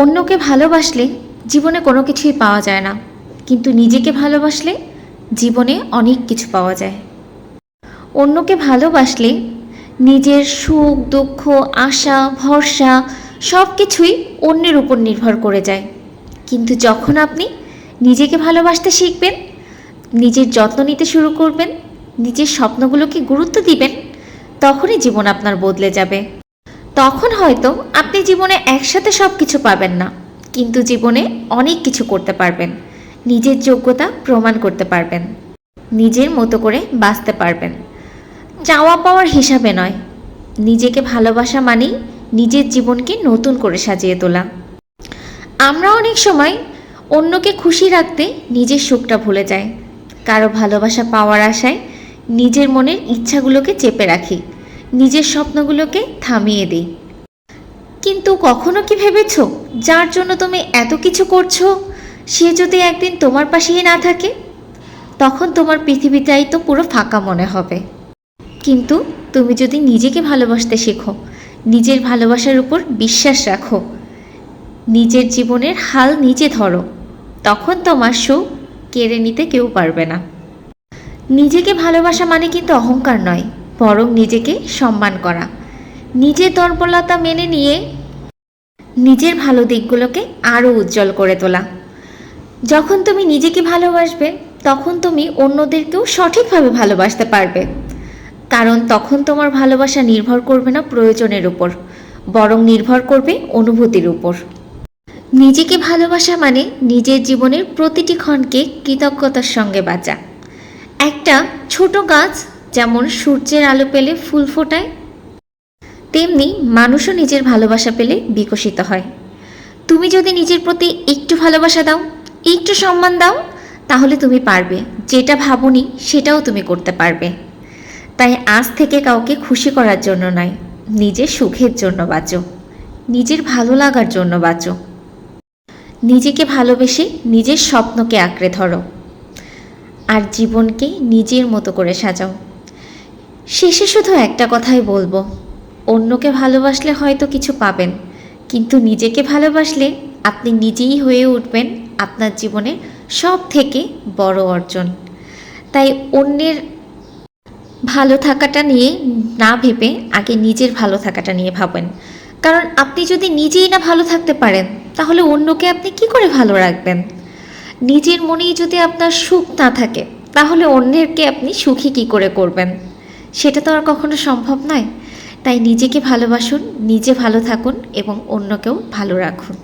অন্যকে ভালোবাসলে জীবনে কোনো কিছুই পাওয়া যায় না। কিন্তু নিজেকে ভালোবাসলে জীবনে অনেক কিছু পাওয়া যায়। অন্যকে ভালোবাসলে নিজের সুখ, দুঃখ, আশা, ভরসা সব কিছুই অন্যের উপর নির্ভর করে যায়। কিন্তু যখন আপনি নিজেকে ভালোবাসতে শিখবেন, নিজের যত্ন নিতে শুরু করবেন, নিজের স্বপ্নগুলোকে গুরুত্ব দিবেন, তখনই জীবন আপনার বদলে যাবে। তখন হয়তো আপনি জীবনে একসাথে সব কিছু পাবেন না, কিন্তু জীবনে অনেক কিছু করতে পারবেন, নিজের যোগ্যতা প্রমাণ করতে পারবেন, নিজের মতো করে বাঁচতে পারবেন। চাওয়া পাওয়ার হিসাবে নয়, নিজেকে ভালোবাসা মানেই নিজের জীবনকে নতুন করে সাজিয়ে তোলা। আমরা অনেক সময় অন্যকে খুশি রাখতে নিজের সুখটা ভুলে যাই, কারও ভালোবাসা পাওয়ার আশায় নিজের মনের ইচ্ছাগুলোকে চেপে রাখি নিজের স্বপ্নগুলোকে থামিয়ে দিই। কিন্তু কখনো কি ভেবেছ, যার জন্য তুমি এত কিছু করছ? সে যদি একদিন তোমার পাশেই না থাকে, তখন তোমার পৃথিবীটাই তো পুরো ফাঁকা মনে হবে। কিন্তু তুমি যদি নিজেকে ভালোবাসতে শেখো, নিজের ভালোবাসার উপর বিশ্বাস রাখো, নিজের জীবনের হাল নিজে ধরো, তখন তোমার সুখ কেড়ে নিতে কেউ পারবে না। নিজেকে ভালোবাসা মানে কিন্তু অহংকার নয় বরং নিজেকে সম্মান করা। নিজের দুর্বলতা মেনে নিয়ে নিজের ভালো দিকগুলোকে আরও উজ্জ্বল করে তোলা। যখন তুমি নিজেকে ভালোবাসবে, তখন তুমি অন্যদেরকেও সঠিকভাবে ভালোবাসতে পারবে। কারণ তখন তোমার ভালোবাসা নির্ভর করবে না প্রয়োজনের উপর, বরং নির্ভর করবে অনুভূতির উপর। নিজেকে ভালোবাসা মানে নিজের জীবনের প্রতিটি ক্ষণকে কৃতজ্ঞতার সঙ্গে বাঁচা। একটা ছোট গাছ যেমন সূর্যের আলো পেলে ফুল ফোটায়, তেমনি মানুষও নিজের ভালোবাসা পেলে বিকশিত হয়। তুমি যদি নিজের প্রতি একটু ভালোবাসা দাও, একটু সম্মান দাও, তাহলে তুমি পারবে। যেটা ভাবনি, সেটাও তুমি করতে পারবে। তাই আজ থেকে কাউকে খুশি করার জন্য নয়, নিজের সুখের জন্য বাঁচো। নিজের ভালো লাগার জন্য বাঁচো। নিজেকে ভালোবেসে নিজের স্বপ্নকে আঁকড়ে ধরো। আর জীবনকে নিজের মতো করে সাজাও। শেষে শুধু একটা কথাই বলব। অন্যকে ভালোবাসলে হয়তো কিছু পাবেন, কিন্তু নিজেকে ভালোবাসলে আপনি নিজেই হয়ে উঠবেন আপনার জীবনের সব থেকে বড় অর্জন। তাই অন্যের ভালো থাকাটা নিয়ে না ভেবে আগে নিজের ভালো থাকাটা নিয়ে ভাবেন। কারণ আপনি যদি নিজেই না ভালো থাকতে পারেন, তাহলে অন্যকে আপনি কি করে ভালো রাখবেন? নিজের মনেই যদি আপনার সুখ না থাকে, তাহলে অন্যেরকে আপনি সুখী কি করে করবেন? সেটা তো আর কখনো সম্ভব নয়। তাই নিজেকে ভালোবাসুন, নিজে ভালো থাকুন এবং অন্যকেও ভালো রাখুন।